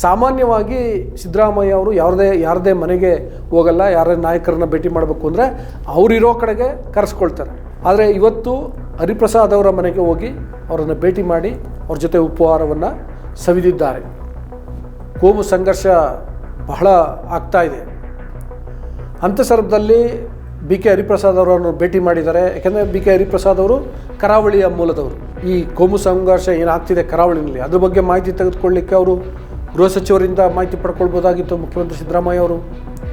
ಸಾಮಾನ್ಯವಾಗಿ ಸಿದ್ದರಾಮಯ್ಯ ಅವರು ಯಾರದೇ ಯಾರದೇ ಮನೆಗೆ ಹೋಗಲ್ಲ ಯಾರೇ ನಾಯಕರನ್ನ ಭೇಟಿ ಮಾಡಬೇಕು ಅಂದರೆ ಅವರಿರೋ ಕಡೆಗೆ ಕರೆಸ್ಕೊಳ್ತಾರೆ. ಆದರೆ ಇವತ್ತು ಹರಿಪ್ರಸಾದ್ ಅವರ ಮನೆಗೆ ಹೋಗಿ ಅವರನ್ನು ಭೇಟಿ ಮಾಡಿ ಅವ್ರ ಜೊತೆ ಉಪಹಾರವನ್ನು ಸವಿದಿದ್ದಾರೆ. ಕೋಮು ಸಂಘರ್ಷ ಬಹಳ ಆಗ್ತಾ ಇದೆ. ಅಂಥ ಸಂದರ್ಭದಲ್ಲಿ ಬಿ ಕೆ ಹರಿಪ್ರಸಾದ್ ಅವರನ್ನು ಭೇಟಿ ಮಾಡಿದ್ದಾರೆ. ಯಾಕೆಂದರೆ ಬಿ ಕೆ ಹರಿಪ್ರಸಾದ್ ಅವರು ಕರಾವಳಿಯ ಮೂಲದವರು. ಈ ಕೋಮು ಸಂಘರ್ಷ ಏನಾಗ್ತಿದೆ ಕರಾವಳಿಯಲ್ಲಿ ಅದ್ರ ಬಗ್ಗೆ ಮಾಹಿತಿ ತೆಗೆದುಕೊಳ್ಳಿಕ್ಕೆ ಅವರು ಗೃಹ ಸಚಿವರಿಂದ ಮಾಹಿತಿ ಪಡ್ಕೊಳ್ಬೋದಾಗಿತ್ತು ಮುಖ್ಯಮಂತ್ರಿ ಸಿದ್ದರಾಮಯ್ಯ ಅವರು.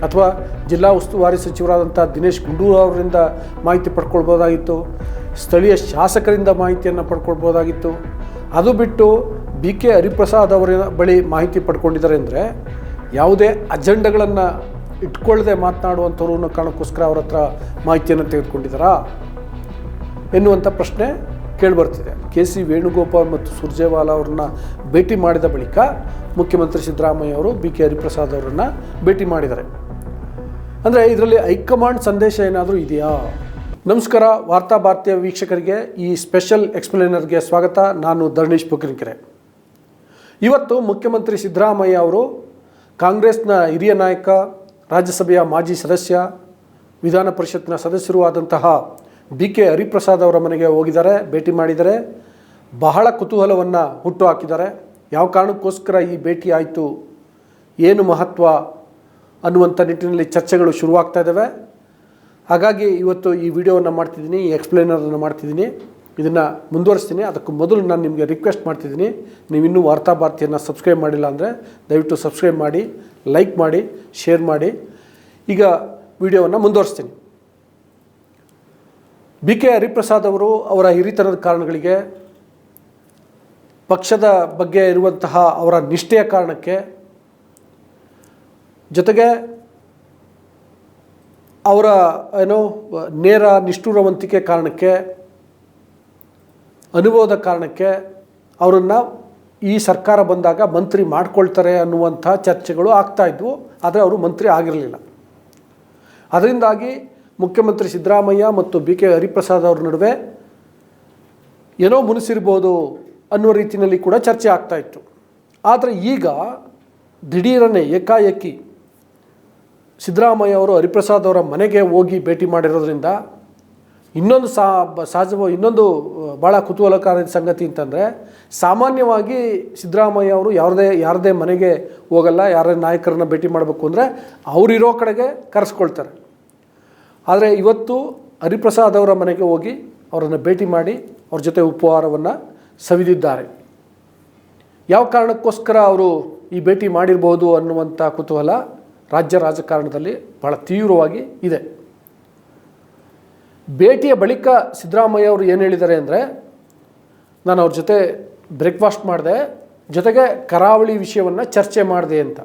ಅಥವಾ ಜಿಲ್ಲಾ ಉಸ್ತುವಾರಿ ಸಚಿವರಾದಂಥ ದಿನೇಶ್ ಗುಂಡೂರು ಅವರಿಂದ ಮಾಹಿತಿ ಪಡ್ಕೊಳ್ಬೋದಾಗಿತ್ತು. ಸ್ಥಳೀಯ ಶಾಸಕರಿಂದ ಮಾಹಿತಿಯನ್ನು ಪಡ್ಕೊಳ್ಬೋದಾಗಿತ್ತು. ಅದು ಬಿಟ್ಟು ಬಿ ಕೆ ಹರಿಪ್ರಸಾದ್ ಅವರ ಬಳಿ ಮಾಹಿತಿ ಪಡ್ಕೊಂಡಿದ್ದಾರೆ ಅಂದರೆ ಯಾವುದೇ ಅಜೆಂಡಗಳನ್ನು ಇಟ್ಕೊಳ್ಳದೆ ಮಾತನಾಡುವಂಥವ್ರು ಕಾರಣಕ್ಕೋಸ್ಕರ ಅವರ ಹತ್ರ ಮಾಹಿತಿಯನ್ನು ತೆಗೆದುಕೊಂಡಿದ್ದಾರಾ? ಎನ್ನುವಂಥ ಪ್ರಶ್ನೆ ಕೇಳಿಬರ್ತಿದೆ. ಕೆ ಸಿ ವೇಣುಗೋಪಾಲ್ ಮತ್ತು ಸುರ್ಜೇವಾಲಾ ಅವ್ರನ್ನ ಭೇಟಿ ಮಾಡಿದ ಬಳಿಕ ಮುಖ್ಯಮಂತ್ರಿ ಸಿದ್ದರಾಮಯ್ಯ ಅವರು ಬಿ ಕೆ ಹರಿಪ್ರಸಾದ್ ಅವರನ್ನು ಭೇಟಿ ಮಾಡಿದ್ದಾರೆ. ಅಂದರೆ ಇದರಲ್ಲಿ ಹೈಕಮಾಂಡ್ ಸಂದೇಶ ಏನಾದರೂ ಇದೆಯಾ? ನಮಸ್ಕಾರ, ವಾರ್ತಾ ಭಾರತೀಯ ವೀಕ್ಷಕರಿಗೆ ಈ ಸ್ಪೆಷಲ್ ಎಕ್ಸ್ಪ್ಲೇನರ್ಗೆ ಸ್ವಾಗತ. ನಾನು ಧರಣೀಶ್ ಪುಕ್ರಿಕೆರೆ ಇವತ್ತು ಮುಖ್ಯಮಂತ್ರಿ ಸಿದ್ದರಾಮಯ್ಯ ಅವರು ಕಾಂಗ್ರೆಸ್ನ ಹಿರಿಯ ನಾಯಕ, ರಾಜ್ಯಸಭೆಯ ಮಾಜಿ ಸದಸ್ಯ, ವಿಧಾನ ಪರಿಷತ್ನ ಸದಸ್ಯರೂ ಆದಂತಹ ಬಿ ಕೆ ಹರಿಪ್ರಸಾದ್ ಅವರ ಮನೆಗೆ ಹೋಗಿದ್ದಾರೆ, ಭೇಟಿ ಮಾಡಿದ್ದಾರೆ. ಬಹಳ ಕುತೂಹಲವನ್ನು ಹುಟ್ಟು ಹಾಕಿದ್ದಾರೆ ಯಾವ ಕಾರಣಕ್ಕೋಸ್ಕರ ಈ ಭೇಟಿ ಆಯಿತು? ಏನು ಮಹತ್ವ ಅನ್ನುವಂಥ ನಿಟ್ಟಿನಲ್ಲಿ ಚರ್ಚೆಗಳು ಶುರುವಾಗ್ತಾ ಇದ್ದಾವೆ. ಹಾಗಾಗಿ ಇವತ್ತು ಈ ವಿಡಿಯೋವನ್ನು ಮಾಡ್ತಿದ್ದೀನಿ, ಈ ಎಕ್ಸ್ಪ್ಲೇನರನ್ನು ಮಾಡ್ತಿದ್ದೀನಿ. ಇದನ್ನು ಮುಂದುವರಿಸ್ತೀನಿ. ಅದಕ್ಕೂ ಮೊದಲು ನಾನು ನಿಮಗೆ ರಿಕ್ವೆಸ್ಟ್ ಮಾಡ್ತಿದ್ದೀನಿ. ನೀವು ಇನ್ನೂ ವಾರ್ತಾ ಭಾರತಿಯನ್ನು ಸಬ್ಸ್ಕ್ರೈಬ್ ಮಾಡಿಲ್ಲ ಅಂದರೆ ದಯವಿಟ್ಟು ಸಬ್ಸ್ಕ್ರೈಬ್ ಮಾಡಿ ಲೈಕ್ ಮಾಡಿ ಶೇರ್ ಮಾಡಿ. ಈಗ ವಿಡಿಯೋವನ್ನು ಮುಂದುವರಿಸ್ತೀನಿ. ಬಿ ಕೆ ಹರಿಪ್ರಸಾದ್ ಅವರು ಅವರ ಹಿರಿತನದ ಕಾರಣಗಳಿಗೆ ಪಕ್ಷದ ಬಗ್ಗೆ ಇರುವಂತಹ ಅವರ ನಿಷ್ಠೆಯ ಕಾರಣಕ್ಕೆ ಜೊತೆಗೆ ಅವರ ಏನು, ನೇರ ನಿಷ್ಠುರವಂತಿಕೆ ಕಾರಣಕ್ಕೆ, ಅನುಭವದ ಕಾರಣಕ್ಕೆ ಅವರನ್ನು ಈ ಸರ್ಕಾರ ಬಂದಾಗ ಮಂತ್ರಿ ಮಾಡ್ಕೊಳ್ತಾರೆ ಅನ್ನುವಂಥ ಚರ್ಚೆಗಳು ಆಗ್ತಾ ಇದ್ವು. ಆದರೆ ಅವರು ಮಂತ್ರಿ ಆಗಿರಲಿಲ್ಲ. ಅದರಿಂದಾಗಿ ಮುಖ್ಯಮಂತ್ರಿ ಸಿದ್ದರಾಮಯ್ಯ ಮತ್ತು ಬಿ ಕೆ ಹರಿಪ್ರಸಾದ್ ಅವ್ರ ನಡುವೆ ಏನೋ ಮುನಿಸಿರ್ಬೋದು ಅನ್ನುವ ರೀತಿಯಲ್ಲಿ ಕೂಡ ಚರ್ಚೆ ಆಗ್ತಾ ಇತ್ತು. ಆದರೆ ಈಗ ದಿಢೀರನೆ ಏಕಾಏಕಿ ಸಿದ್ದರಾಮಯ್ಯ ಅವರು ಹರಿಪ್ರಸಾದ್ ಅವರ ಮನೆಗೆ ಹೋಗಿ ಭೇಟಿ ಮಾಡಿರೋದ್ರಿಂದ ಇನ್ನೊಂದು ಸಾ ಬ- ಸಹಜ ಇನ್ನೊಂದು ಭಾಳ ಕುತೂಹಲಕಾರಿ ಸಂಗತಿ ಅಂತಂದರೆ ಸಾಮಾನ್ಯವಾಗಿ ಸಿದ್ದರಾಮಯ್ಯ ಅವರು ಯಾರದೇ ಯಾರದೇ ಮನೆಗೆ ಹೋಗಲ್ಲ, ಯಾರೇ ನಾಯಕರನ್ನ ಭೇಟಿ ಮಾಡಬೇಕು ಅಂದರೆ ಅವರಿರೋ ಕಡೆಗೆ ಕರೆಸ್ಕೊಳ್ತಾರೆ. ಆದರೆ ಇವತ್ತು ಹರಿಪ್ರಸಾದ್ ಅವರ ಮನೆಗೆ ಹೋಗಿ ಅವರನ್ನು ಭೇಟಿ ಮಾಡಿ ಅವ್ರ ಜೊತೆ ಉಪಹಾರವನ್ನು ಸವಿದಿದ್ದಾರೆ. ಯಾವ ಕಾರಣಕ್ಕೋಸ್ಕರ ಅವರು ಈ ಭೇಟಿ ಮಾಡಿರ್ಬೋದು ಅನ್ನುವಂಥ ಕುತೂಹಲ ರಾಜ್ಯ ರಾಜಕಾರಣದಲ್ಲಿ ಬಹಳ ತೀವ್ರವಾಗಿ ಇದೆ. ಭೇಟಿಯ ಬಳಿಕ ಸಿದ್ದರಾಮಯ್ಯ ಅವರು ಏನು ಹೇಳಿದ್ದಾರೆ ಅಂದರೆ, ನಾನು ಅವ್ರ ಜೊತೆ ಬ್ರೇಕ್ಫಾಸ್ಟ್ ಮಾಡಿದೆ, ಜೊತೆಗೆ ಕರಾವಳಿ ವಿಷಯವನ್ನು ಚರ್ಚೆ ಮಾಡಿದೆ ಅಂತ.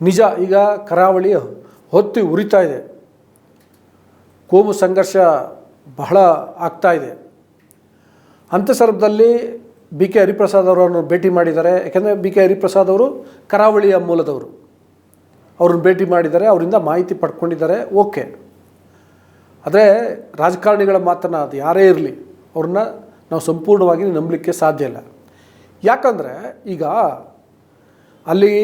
ನಿಜ, ಈಗ ಕರಾವಳಿ ಹೊತ್ತಿ ಉರಿತಾ ಇದೆ. ಕೋಮು ಸಂಘರ್ಷ ಬಹಳ ಆಗ್ತಾ ಇದೆ. ಅಂಥ ಸಂದರ್ಭದಲ್ಲಿ ಬಿ ಕೆ ಹರಿಪ್ರಸಾದ್ ಅವರನ್ನು ಭೇಟಿ ಮಾಡಿದ್ದಾರೆ. ಯಾಕೆಂದರೆ ಬಿ ಕೆ ಹರಿಪ್ರಸಾದ್ ಅವರು ಕರಾವಳಿಯ ಮೂಲದವರು. ಅವ್ರನ್ನ ಭೇಟಿ ಮಾಡಿದ್ದಾರೆ. ಅವರಿಂದ ಮಾಹಿತಿ ಪಡ್ಕೊಂಡಿದ್ದಾರೆ. ಓಕೆ. ಆದರೆ ರಾಜಕಾರಣಿಗಳ ಮಾತನ್ನು ಅದು ಯಾರೇ ಇರಲಿ, ಅವ್ರನ್ನ ನಾವು ಸಂಪೂರ್ಣವಾಗಿ ನಂಬಲಿಕ್ಕೆ ಸಾಧ್ಯ ಇಲ್ಲ. ಯಾಕಂದರೆ ಈಗ ಅಲ್ಲಿ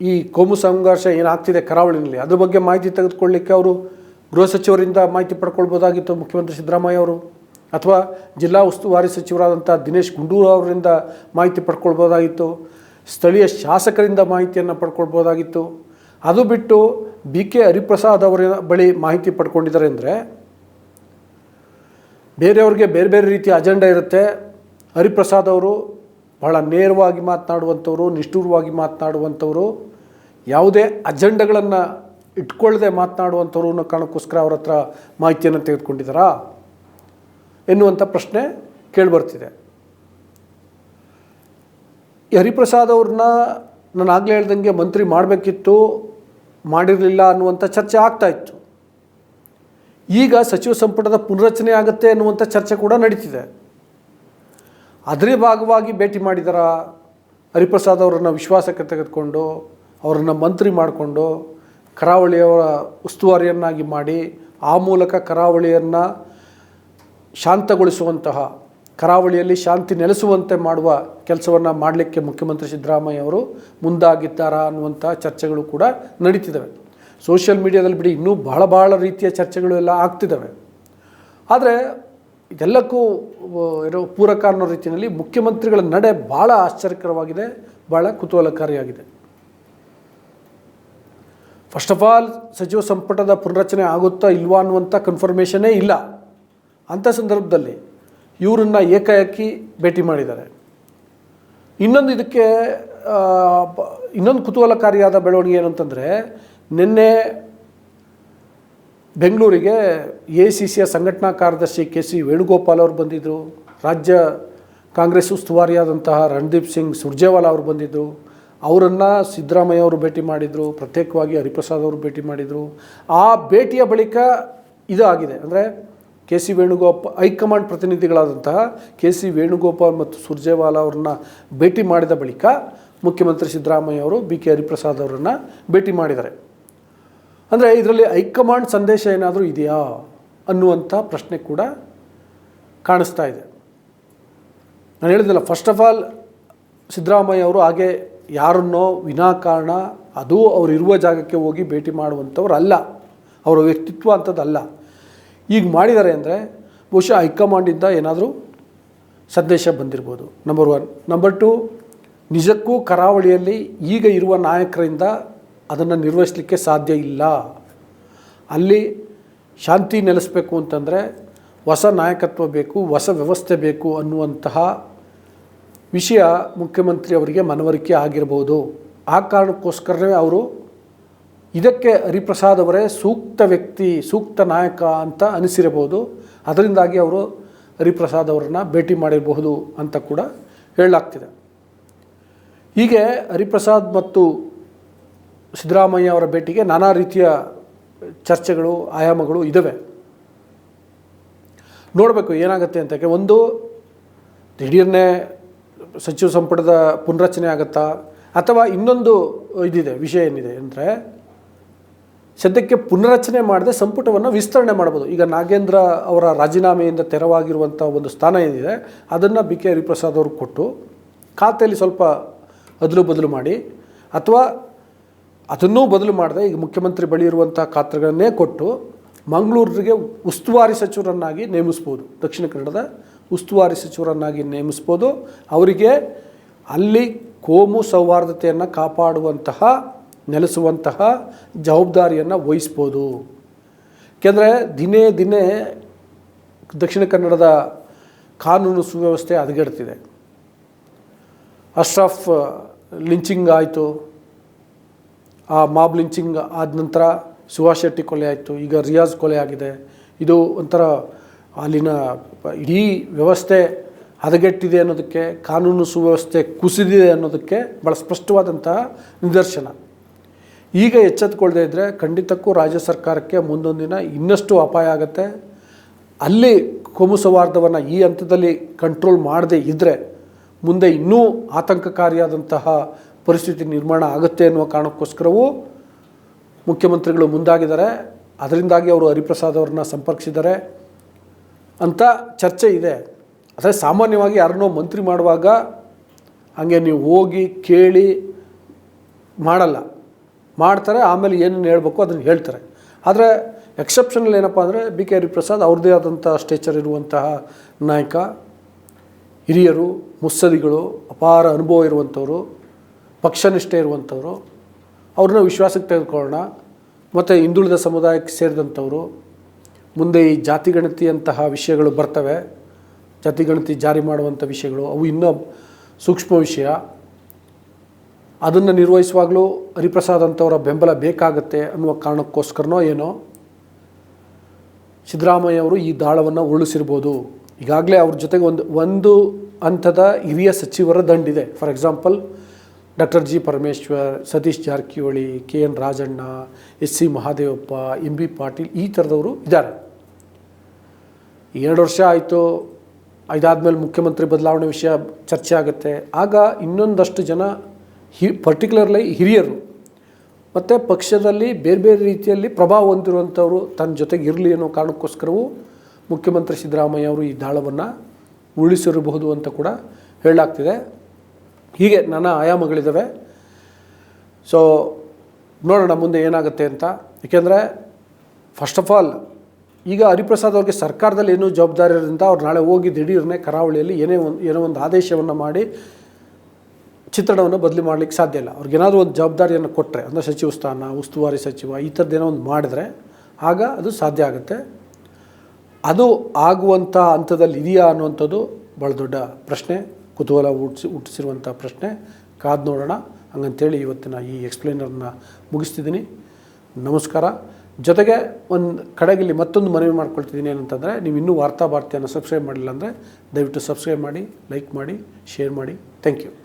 ಈ ಕೋಮು ಸಂಘರ್ಷ ಏನಾಗ್ತಿದೆ ಕರಾವಳಿನಲ್ಲಿ, ಅದ್ರ ಬಗ್ಗೆ ಮಾಹಿತಿ ತೆಗೆದುಕೊಳ್ಳಿಕ್ಕೆ ಅವರು ಗೃಹ ಸಚಿವರಿಂದ ಮಾಹಿತಿ ಪಡ್ಕೊಳ್ಬೋದಾಗಿತ್ತು ಮುಖ್ಯಮಂತ್ರಿ ಸಿದ್ದರಾಮಯ್ಯ ಅವರು. ಅಥವಾ ಜಿಲ್ಲಾ ಉಸ್ತುವಾರಿ ಸಚಿವರಾದಂಥ ದಿನೇಶ್ ಗುಂಡೂರು ಅವರಿಂದ ಮಾಹಿತಿ ಪಡ್ಕೊಳ್ಬೋದಾಗಿತ್ತು. ಸ್ಥಳೀಯ ಶಾಸಕರಿಂದ ಮಾಹಿತಿಯನ್ನು ಪಡ್ಕೊಳ್ಬೋದಾಗಿತ್ತು. ಅದು ಬಿಟ್ಟು ಬಿ ಕೆ ಹರಿಪ್ರಸಾದ್ ಅವರ ಬಳಿ ಮಾಹಿತಿ ಪಡ್ಕೊಂಡಿದ್ದಾರೆ ಅಂದರೆ ಬೇರೆಯವ್ರಿಗೆ ಬೇರೆ ಬೇರೆ ರೀತಿಯ ಅಜೆಂಡಾ ಇರುತ್ತೆ. ಹರಿಪ್ರಸಾದ್ ಅವರು ಬಹಳ ನೇರವಾಗಿ ಮಾತನಾಡುವಂಥವರು, ನಿಷ್ಠುರವಾಗಿ ಮಾತನಾಡುವಂಥವರು. ಯಾವುದೇ ಅಜೆಂಡಗಳನ್ನು ಇಟ್ಕೊಳ್ಳದೆ ಮಾತನಾಡುವಂಥವ್ರು ಅನ್ನೋ ಕಾರಣಕ್ಕೋಸ್ಕರ ಅವ್ರ ಹತ್ರ ಮಾಹಿತಿಯನ್ನು ತೆಗೆದುಕೊಂಡಿದ್ದಾರಾ? ಎನ್ನುವಂಥ ಪ್ರಶ್ನೆ ಕೇಳಿಬರ್ತಿದೆ. ಹರಿಪ್ರಸಾದ್ ಅವ್ರನ್ನ ನಾನು ಆಗಲೇ ಹೇಳ್ದಂಗೆ ಮಂತ್ರಿ ಮಾಡಬೇಕಿತ್ತು, ಮಾಡಿರಲಿಲ್ಲ ಅನ್ನುವಂಥ ಚರ್ಚೆ ಆಗ್ತಾ ಇತ್ತು. ಈಗ ಸಚಿವ ಸಂಪುಟದ ಪುನರಚನೆ ಆಗುತ್ತೆ ಅನ್ನುವಂಥ ಚರ್ಚೆ ಕೂಡ ನಡೀತಿದೆ. ಅದರ ಭಾಗವಾಗಿ ಭೇಟಿ ಮಾಡಿದಾರ? ಹರಿಪ್ರಸಾದ್ ಅವರನ್ನು ವಿಶ್ವಾಸಕ್ಕೆ ತೆಗೆದುಕೊಂಡು, ಅವರನ್ನು ಮಂತ್ರಿ ಮಾಡಿಕೊಂಡು ಕರಾವಳಿಯವರ ಉಸ್ತುವಾರಿಯನ್ನಾಗಿ ಮಾಡಿ ಆ ಮೂಲಕ ಕರಾವಳಿಯನ್ನು ಶಾಂತಗೊಳಿಸುವಂತಹ, ಕರಾವಳಿಯಲ್ಲಿ ಶಾಂತಿ ನೆಲೆಸುವಂತೆ ಮಾಡುವ ಕೆಲಸವನ್ನು ಮಾಡಲಿಕ್ಕೆ ಮುಖ್ಯಮಂತ್ರಿ ಸಿದ್ದರಾಮಯ್ಯ ಅವರು ಮುಂದಾಗಿದ್ದಾರಾ ಅನ್ನುವಂಥ ಚರ್ಚೆಗಳು ಕೂಡ ನಡೀತಿದ್ದಾವೆ. ಸೋಷಿಯಲ್ ಮೀಡಿಯಾದಲ್ಲಿ ಬಿಡಿ, ಇನ್ನೂ ಬಹಳ ಬಹಳ ರೀತಿಯ ಚರ್ಚೆಗಳು ಎಲ್ಲ ಆಗ್ತಿದ್ದಾವೆ. ಆದರೆ ಇದೆಲ್ಲಕ್ಕೂ ಏನೋ ಪೂರಕ ಅನ್ನೋ ರೀತಿಯಲ್ಲಿ ಮುಖ್ಯಮಂತ್ರಿಗಳ ನಡೆ ಭಾಳ ಆಶ್ಚರ್ಯಕರವಾಗಿದೆ ಭಾಳ ಕುತೂಹಲಕಾರಿಯಾಗಿದೆ. ಫಸ್ಟ್ ಆಫ್ ಆಲ್ ಸಚಿವ ಸಂಪುಟದ ಪುನರಚನೆ ಆಗುತ್ತಾ ಇಲ್ವಾ ಅನ್ನುವಂಥ ಕನ್ಫರ್ಮೇಷನೇ ಇಲ್ಲ. ಅಂಥ ಸಂದರ್ಭದಲ್ಲಿ ಇವರನ್ನು ಏಕಾಏಕಿ ಭೇಟಿ ಮಾಡಿದ್ದಾರೆ. ಇನ್ನೊಂದು ಇದಕ್ಕೆ ಇನ್ನೊಂದು ಕುತೂಹಲಕಾರಿಯಾದ ಬೆಳವಣಿಗೆ ಏನಂತಂದರೆ, ನಿನ್ನೆ ಬೆಂಗಳೂರಿಗೆ ಎ ಸಿ ಸಿಯ ಸಂಘಟನಾ ಕಾರ್ಯದರ್ಶಿ ಕೆ ಸಿ ವೇಣುಗೋಪಾಲ್ ಅವರು ಬಂದಿದ್ದರು ರಾಜ್ಯ ಕಾಂಗ್ರೆಸ್ ಉಸ್ತುವಾರಿಯಾದಂತಹ ರಣದೀಪ್ ಸಿಂಗ್ ಸುರ್ಜೇವಾಲಾ ಅವರು ಬಂದಿದ್ದರು ಅವರನ್ನು ಸಿದ್ದರಾಮಯ್ಯ ಅವರು ಭೇಟಿ ಮಾಡಿದರು, ಪ್ರತ್ಯೇಕವಾಗಿ ಹರಿಪ್ರಸಾದ್ ಅವರು ಭೇಟಿ ಮಾಡಿದರು. ಆ ಭೇಟಿಯ ಬಳಿಕ ಇದು ಆಗಿದೆ ಅಂದರೆ K C Venugopal high command ಪ್ರತಿನಿಧಿಗಳಾದಂತಹ K C Venugopal ಮತ್ತು ಸುರ್ಜೇವಾಲಾ ಅವ್ರನ್ನ ಭೇಟಿ ಮಾಡಿದ ಬಳಿಕ ಮುಖ್ಯಮಂತ್ರಿ ಸಿದ್ದರಾಮಯ್ಯ ಅವರು ಬಿ ಕೆ ಹರಿಪ್ರಸಾದ್ ಅವರನ್ನು ಭೇಟಿ ಮಾಡಿದ್ದಾರೆ. ಅಂದರೆ ಇದರಲ್ಲಿ ಹೈಕಮಾಂಡ್ ಸಂದೇಶ ಏನಾದರೂ ಇದೆಯಾ ಅನ್ನುವಂಥ ಪ್ರಶ್ನೆ ಕೂಡ ಕಾಣಿಸ್ತಾ ಇದೆ. ನಾನು ಹೇಳಿದ್ನಲ್ಲ ಫಸ್ಟ್ ಆಫ್ ಆಲ್ ಸಿದ್ದರಾಮಯ್ಯ ಅವರು ಹಾಗೆ ಯಾರನ್ನೋ ವಿನಾಕಾರಣ ಅದು ಅವರಿರುವ ಜಾಗಕ್ಕೆ ಹೋಗಿ ಭೇಟಿ ಮಾಡುವಂಥವ್ರು ಅಲ್ಲ ಅವರ ವ್ಯಕ್ತಿತ್ವ ಅಂಥದ್ದಲ್ಲ. ಈಗ ಮಾಡಿದ್ದಾರೆ ಅಂದರೆ ಬಹುಶಃ ಹೈಕಮಾಂಡಿಂದ ಏನಾದರೂ ಸಂದೇಶ ಬಂದಿರ್ಬೋದು. ನಂಬರ್ ಒನ್ ನಂಬರ್ ಟು ನಿಜಕ್ಕೂ ಕರಾವಳಿಯಲ್ಲಿ ಈಗ ಇರುವ ನಾಯಕರಿಂದ ಅದನ್ನು ನಿರ್ವಹಿಸಲಿಕ್ಕೆ ಸಾಧ್ಯ ಇಲ್ಲ. ಅಲ್ಲಿ ಶಾಂತಿ ನೆಲೆಸಬೇಕು ಅಂತಂದರೆ ಹೊಸ ನಾಯಕತ್ವ ಬೇಕು, ಹೊಸ ವ್ಯವಸ್ಥೆ ಬೇಕು ಅನ್ನುವಂತಹ ವಿಷಯ ಮುಖ್ಯಮಂತ್ರಿ ಅವರಿಗೆ ಮನವರಿಕೆ ಆಗಿರ್ಬೋದು. ಆ ಕಾರಣಕ್ಕೋಸ್ಕರವೇ ಅವರು ಇದಕ್ಕೆ ಹರಿಪ್ರಸಾದ್ ಅವರೇ ಸೂಕ್ತ ವ್ಯಕ್ತಿ, ಸೂಕ್ತ ನಾಯಕ ಅಂತ ಅನಿಸಿರಬಹುದು. ಅದರಿಂದಾಗಿ ಅವರು ಹರಿಪ್ರಸಾದ್ ಅವರನ್ನ ಭೇಟಿ ಮಾಡಿರಬಹುದು ಅಂತ ಕೂಡ ಹೇಳಲಾಗ್ತಿದೆ. ಹೀಗೆ ಹರಿಪ್ರಸಾದ್ ಮತ್ತು ಸಿದ್ದರಾಮಯ್ಯ ಅವರ ಭೇಟಿಗೆ ನಾನಾ ರೀತಿಯ ಚರ್ಚೆಗಳು, ಆಯಾಮಗಳು ಇದ್ದಾವೆ ನೋಡಬೇಕು ಏನಾಗುತ್ತೆ ಅಂತಕ್ಕೆ ಒಂದು ದಿಢೀರ್ನೇ ಸಚಿವ ಸಂಪುಟದ ಪುನರಚನೆ ಆಗುತ್ತಾ? ಅಥವಾ ಇನ್ನೊಂದು ಇದಿದೆ, ವಿಷಯ ಏನಿದೆ ಅಂದರೆ, ಸದ್ಯಕ್ಕೆ ಪುನರಚನೆ ಮಾಡದೆ ಸಂಪುಟವನ್ನು ವಿಸ್ತರಣೆ ಮಾಡ್ಬೋದು ಈಗ ನಾಗೇಂದ್ರ ಅವರ ರಾಜೀನಾಮೆಯಿಂದ ತೆರವಾಗಿರುವಂಥ ಒಂದು ಸ್ಥಾನ ಏನಿದೆ, ಅದನ್ನು ಬಿ ಕೆ ಹರಿಪ್ರಸಾದ್ ಅವರು ಕೊಟ್ಟು ಖಾತೆಯಲ್ಲಿ ಸ್ವಲ್ಪ ಅದಲು ಬದಲು ಮಾಡಿ, ಅಥವಾ ಅದನ್ನೂ ಬದಲು ಮಾಡದೆ ಈಗ ಮುಖ್ಯಮಂತ್ರಿ ಬಳಿ ಇರುವಂಥ ಖಾತೆಗಳನ್ನೇ ಕೊಟ್ಟು ಮಂಗಳೂರಿಗೆ ಉಸ್ತುವಾರಿ ಸಚಿವರನ್ನಾಗಿ ನೇಮಿಸ್ಬೋದು ದಕ್ಷಿಣ ಕನ್ನಡದ ಉಸ್ತುವಾರಿ ಸಚಿವರನ್ನಾಗಿ ನೇಮಿಸ್ಬೋದು. ಅವರಿಗೆ ಅಲ್ಲಿ ಕೋಮು ಸೌಹಾರ್ದತೆಯನ್ನು ಕಾಪಾಡುವಂತಹ, ನೆಲೆಸುವಂತಹ ಜವಾಬ್ದಾರಿಯನ್ನು ವಹಿಸ್ಬೋದು. ಏಕೆಂದರೆ ದಿನೇ ದಿನೇ ದಕ್ಷಿಣ ಕನ್ನಡದ ಕಾನೂನು ಸುವ್ಯವಸ್ಥೆ ಹದಗೆಡ್ತಿದೆ. ಅಶ್ರಫ್ ಲಿಂಚಿಂಗ್ ಆಯಿತು. ಆ ಮಾಬ್ ಲಿಂಚಿಂಗ್ ಆದ ನಂತರ ಸುಭಾಷ್ ಶೆಟ್ಟಿ ಕೊಲೆ ಆಯಿತು. ಈಗ ರಿಯಾಜ್ ಕೊಲೆ ಆಗಿದೆ. ಇದು ಒಂಥರ ಅಲ್ಲಿನ ಇಡೀ ವ್ಯವಸ್ಥೆ ಹದಗೆಟ್ಟಿದೆ ಅನ್ನೋದಕ್ಕೆ, ಕಾನೂನು ಸುವ್ಯವಸ್ಥೆ ಕುಸಿದಿದೆ ಅನ್ನೋದಕ್ಕೆ ಭಾಳ ಸ್ಪಷ್ಟವಾದಂತಹ ನಿದರ್ಶನ. ಈಗ ಎಚ್ಚೆತ್ತುಕೊಳ್ಳದೆ ಇದ್ದರೆ ಖಂಡಿತಕ್ಕೂ ರಾಜ್ಯ ಸರ್ಕಾರಕ್ಕೆ ಮುಂದೊಂದಿನ ಇನ್ನಷ್ಟು ಅಪಾಯ ಆಗುತ್ತೆ. ಅಲ್ಲಿ ಕೋಮು ಸೌಹಾರ್ದವನ್ನು ಈ ಹಂತದಲ್ಲಿ ಕಂಟ್ರೋಲ್ ಮಾಡದೇ ಇದ್ದರೆ ಮುಂದೆ ಇನ್ನೂ ಆತಂಕಕಾರಿಯಾದಂತಹ ಪರಿಸ್ಥಿತಿ ನಿರ್ಮಾಣ ಆಗುತ್ತೆ ಅನ್ನುವ ಕಾರಣಕ್ಕೋಸ್ಕರವೂ ಮುಖ್ಯಮಂತ್ರಿಗಳು ಮುಂದಾಗಿದ್ದಾರೆ. ಅದರಿಂದಾಗಿ ಅವರು ಹರಿಪ್ರಸಾದ್ ಅವ್ರನ್ನ ಸಂಪರ್ಕಿಸಿದ್ದಾರೆ. ಅಂತ ಚರ್ಚೆ ಇದೆ. ಆದರೆ ಸಾಮಾನ್ಯವಾಗಿ ಯಾರನ್ನೋ ಮಂತ್ರಿ ಮಾಡುವಾಗ ಹಾಗೆ ನೀವು ಹೋಗಿ ಕೇಳಿ ಮಾಡಲ್ಲ. ಮಾಡ್ತಾರೆ, ಆಮೇಲೆ ಏನೇನು ಹೇಳಬೇಕು ಅದನ್ನು ಹೇಳ್ತಾರೆ. ಆದರೆ ಎಕ್ಸೆಪ್ಷನಲ್ ಏನಪ್ಪ ಅಂದರೆ ಬಿ ಕೆ ಹರಿಪ್ರಸಾದ್ ಅವ್ರದ್ದೇ ಆದಂಥ ಸ್ಟೇಚರ್ ಇರುವಂತಹ ನಾಯಕ, ಹಿರಿಯರು ಮುತ್ಸದಿಗಳು ಅಪಾರ ಅನುಭವ ಇರುವಂಥವ್ರು ಪಕ್ಷನಿಷ್ಠೆ ಇರುವಂಥವರು, ಅವ್ರನ್ನ ವಿಶ್ವಾಸಕ್ಕೆ ತೆಗೆದುಕೊಳ್ಳೋಣ. ಮತ್ತು ಹಿಂದುಳಿದ ಸಮುದಾಯಕ್ಕೆ ಸೇರಿದಂಥವ್ರು ಮುಂದೆ ಈ ಜಾತಿಗಣತಿಯಂತಹ ವಿಷಯಗಳು ಬರ್ತವೆ. ಜಾತಿಗಣತಿ ಜಾರಿ ಮಾಡುವಂಥ ವಿಷಯಗಳು, ಅವು ಇನ್ನೂ ಸೂಕ್ಷ್ಮ ವಿಷಯ. ಅದನ್ನು ನಿರ್ವಹಿಸುವಾಗಲೂ ಹರಿಪ್ರಸಾದ್ ಅಂತವರ ಬೆಂಬಲ ಬೇಕಾಗತ್ತೆ ಅನ್ನುವ ಕಾರಣಕ್ಕೋಸ್ಕರನೋ ಏನೋ, ಸಿದ್ದರಾಮಯ್ಯ ಅವರು ಈ ದಾಳವನ್ನು ಉರುಳಿಸಿರ್ಬೋದು. ಈಗಾಗಲೇ ಅವ್ರ ಜೊತೆಗೆ ಒಂದು ಒಂದು ಹಂತದ ಹಿರಿಯ ಸಚಿವರ ದಂಡಿದೆ. For example, doctor G Parameshwar, Satish Jarkiholi, K N Rajanna, S C Mahadevappa, M B Patil ಈ ಥರದವರು ಇದ್ದಾರೆ. ಎರಡು ವರ್ಷ ಆಯಿತು, ಇದಾದಮೇಲೆ ಮುಖ್ಯಮಂತ್ರಿ ಬದಲಾವಣೆ ವಿಷಯ ಚರ್ಚೆ ಆಗುತ್ತೆ. ಆಗ ಇನ್ನೊಂದಷ್ಟು ಜನ ಹಿ ಪರ್ಟಿಕ್ಯುಲರ್ಲಿ ಹಿರಿಯರು, ಮತ್ತು ಪಕ್ಷದಲ್ಲಿ ಬೇರೆ ಬೇರೆ ರೀತಿಯಲ್ಲಿ ಪ್ರಭಾವ ಹೊಂದಿರುವಂಥವ್ರು ತನ್ನ ಜೊತೆಗೆ ಇರಲಿ ಅನ್ನೋ ಕಾರಣಕ್ಕೋಸ್ಕರವೂ ಮುಖ್ಯಮಂತ್ರಿ ಸಿದ್ದರಾಮಯ್ಯ ಅವರು ಈ ದಾಳವನ್ನು ಉರುಳಿಸಿರಬಹುದು ಅಂತ ಕೂಡ ಹೇಳಲಾಗ್ತಿದೆ. ಹೀಗೆ ನನ್ನ ಆಯಾಮಗಳಿದ್ದಾವೆ ಸೊ ನೋಡೋಣ ಮುಂದೆ ಏನಾಗುತ್ತೆ ಅಂತ. ಏಕೆಂದರೆ ಫಸ್ಟ್ ಆಫ್ ಆಲ್ ಈಗ ಹರಿಪ್ರಸಾದ್ ಅವ್ರಿಗೆ ಸರ್ಕಾರದಲ್ಲಿ ಏನೂ ಜವಾಬ್ದಾರಿ ಇರೋದ್ರಿಂದ ಅವ್ರು ನಾಳೆ ಹೋಗಿ ದಿಢೀರ್ನೆ ಕರಾವಳಿಯಲ್ಲಿ ಏನೇ ಒಂದು, ಏನೋ ಒಂದು ಆದೇಶವನ್ನು ಮಾಡಿ ಚಿತ್ರಣವನ್ನು ಬದಲಿ ಮಾಡಲಿಕ್ಕೆ ಸಾಧ್ಯ ಇಲ್ಲ. ಅವ್ರಿಗೇನಾದರೂ ಒಂದು ಜವಾಬ್ದಾರಿಯನ್ನು ಕೊಟ್ಟರೆ ಅಂದರೆ ಸಚಿವ ಸ್ಥಾನ, ಉಸ್ತುವಾರಿ ಸಚಿವ, ಈ ಥರದ್ದೇನೋ ಒಂದು ಮಾಡಿದ್ರೆ ಆಗ ಅದು ಸಾಧ್ಯ ಆಗುತ್ತೆ. ಅದು ಆಗುವಂಥ ಹಂತದಲ್ಲಿ ಇದೆಯಾ ಅನ್ನುವಂಥದ್ದು ಭಾಳ ದೊಡ್ಡ ಪ್ರಶ್ನೆ. ಕುತೂಹಲ ಹುಟ್ಟಿಸಿ ಹುಟ್ಟಿಸಿರುವಂಥ ಪ್ರಶ್ನೆ. ಕಾದು ನೋಡೋಣ. ಹಂಗಂತೇಳಿ ಇವತ್ತಿನ ಈ ಎಕ್ಸ್ಪ್ಲೇನರ್ನ ಮುಗಿಸ್ತಿದ್ದೀನಿ. ನಮಸ್ಕಾರ. ಜೊತೆಗೆ ಒಂದು ಕಡೆಗಿಲ್ಲಿ ಮತ್ತೊಂದು ಮನವಿ ಮಾಡ್ಕೊಳ್ತಿದ್ದೀನಿ ಏನಂತಂದರೆ, ನೀವು ಇನ್ನೂ ವಾರ್ತಾ ಭಾರತಿಯನ್ನು ಸಬ್ಸ್ಕ್ರೈಬ್ ಮಾಡಿಲ್ಲ ಅಂದರೆ ದಯವಿಟ್ಟು ಸಬ್ಸ್ಕ್ರೈಬ್ ಮಾಡಿ ಲೈಕ್ ಮಾಡಿ ಶೇರ್ ಮಾಡಿ. Thank you